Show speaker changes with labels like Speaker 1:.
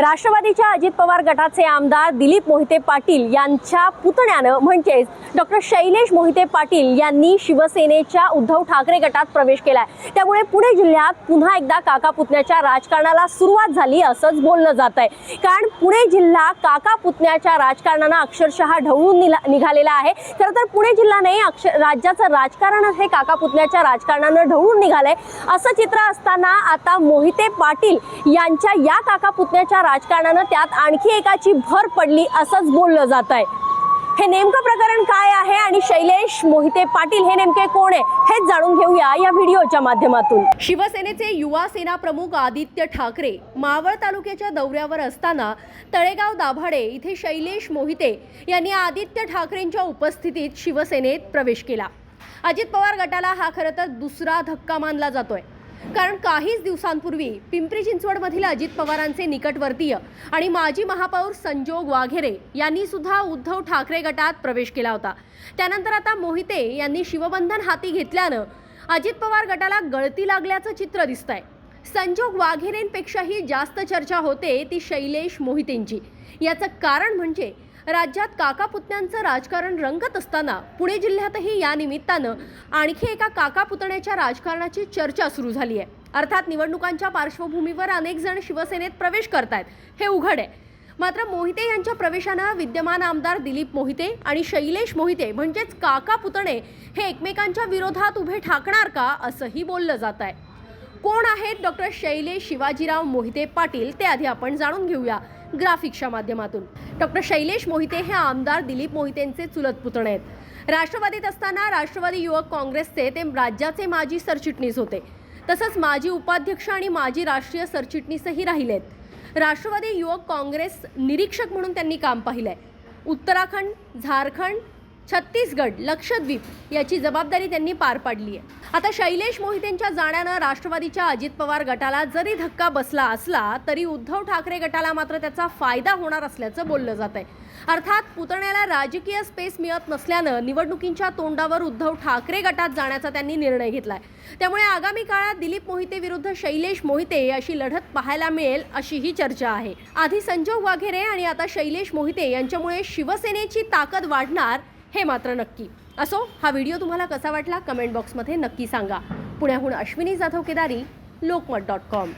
Speaker 1: राष्ट्रवादीच्या अजित पवार गटाचे आमदार दिलीप मोहिते पाटील यांच्या पुतण्यानं म्हणजेच डॉक्टर शैलेश मोहिते पाटील यांनी शिवसेनेच्या उद्धव ठाकरे गटात प्रवेश केलाय. त्यामुळे पुणे जिल्ह्यात पुन्हा एकदा काका पुतण्याच्या राजकारणाला सुरुवात झाली असंच बोललं जात आहे कारण पुणे जिल्हा काका पुतण्याच्या राजकारणानं अक्षरशः ढवळून निला- निघालेला आहे. खरं तर पुणे जिल्हा नाही अक्षर राज्याचं राजकारण हे काका पुतण्याच्या राजकारणानं ढवळून निघालंय. असं चित्र असताना आता मोहिते पाटील यांच्या या काका पुतण्याच्या राजकारणानं त्यात आणखी एकाची भर पडली असंच बोललं जात आहे. हे नेमकं प्रकरण काय आहे आणि शैलेश मोहिते पाटील हे नेमके कोण आहे हेच जाणून घेऊया या व्हिडिओच्या माध्यमातून. शिवसेनेचे युवा सेना प्रमुख आदित्य ठाकरे मावळ तालुक्याच्या दौऱ्यावर असताना तळेगाव दाभाडे इथे शैलेश मोहिते यांनी आदित्य ठाकरेंच्या उपस्थितीत शिवसेनेत प्रवेश केला. अजित पवार गटाला हा खरं तर दुसरा धक्का मानला जातोय. कारण काहीच दिवसांपूर्वी पिंपरी चिंचवडमधील अजित पवारांचे निकटवर्तीय आणि माजी महापौर संजोग वाघेरे यांनी सुद्धा उद्धव ठाकरे गटात प्रवेश केला होता. त्यानंतर आता मोहिते यांनी शिवबंधन हाती घेतल्यानं अजित पवार गटाला गळती लागल्याचं चित्र दिसतंय. संजोग वाघेरेंपेक्षाही जास्त चर्चा होते ती शैलेश मोहितेंची. याचं कारण म्हणजे राज्यात काका पुतण्यांचं राजकारण रंगत असताना पुणे जिल्ह्यातही या निमित्तानं आणखी एका काका पुतण्याच्या राजकारणाची चर्चा सुरू झाली आहे. अर्थात निवडणुकांच्या पार्श्वभूमीवर अनेक जण शिवसेनेत प्रवेश करतायत. हे उघड आहे. मात्र मोहिते यांच्या प्रवेशानं विद्यमान आमदार दिलीप मोहिते आणि शैलेश मोहिते म्हणजेच काका पुतणे हे एकमेकांच्या विरोधात उभे ठाकणार का असंही बोललं जात आहे कोण आहेत? डॉक्टर शैलेश शिवाजीराव मोहिते पाटील ते आधी आपण जाणून घेऊया ग्राफिक्सच्या माध्यमातून. डॉक्टर शैलेश मोहिते हे आमदार दिलीप मोहितेंचे चुलत पुतणे आहेत. राष्ट्रवादीत असताना राष्ट्रवादी युवक काँग्रेसचे ते राज्याचे माजी सरचिटणीस होते. तसंच माजी उपाध्यक्ष आणि माजी राष्ट्रीय सरचिटणीसही राहिलेत राष्ट्रवादी युवक काँग्रेस निरीक्षक म्हणून त्यांनी काम पाहिलंय. उत्तराखंड झारखंड छत्तीसगड लक्षद्वीप याची जबाबदारी त्यांनी पार पाडली आहे. आता शैलेश मोहितेंच्या जाण्यानं राष्ट्रवादीच्या अजित पवार गटाला जरी धक्का बसला असला तरी उद्धव ठाकरे गटाला मात्र त्याचा फायदा होणार असल्याचं बोललं जात आहे. अर्थात पुतण्याला राजकीय स्पेस मिळत नसल्यानं निवडणुकींच्या तोंडावर उद्धव ठाकरे गटात जाण्याचा त्यांनी निर्णय घेतलाय. त्यामुळे आगामी काळात दिलीप मोहिते विरुद्ध शैलेश मोहिते अशी लढत पाहायला मिळेल अशी ही चर्चा आहे. आधी संजोग वाघेरे आणि आता शैलेश मोहिते यांच्यामुळे शिवसेनेची ताकद वाढणार हे मात्र नक्की. असो हा व्हिडिओ तुम्हाला कसा वाटला कमेंट बॉक्समध्ये नक्की सांगा. पुण्याहून अश्विनी जाधव केदारी लोकमत डॉट कॉम.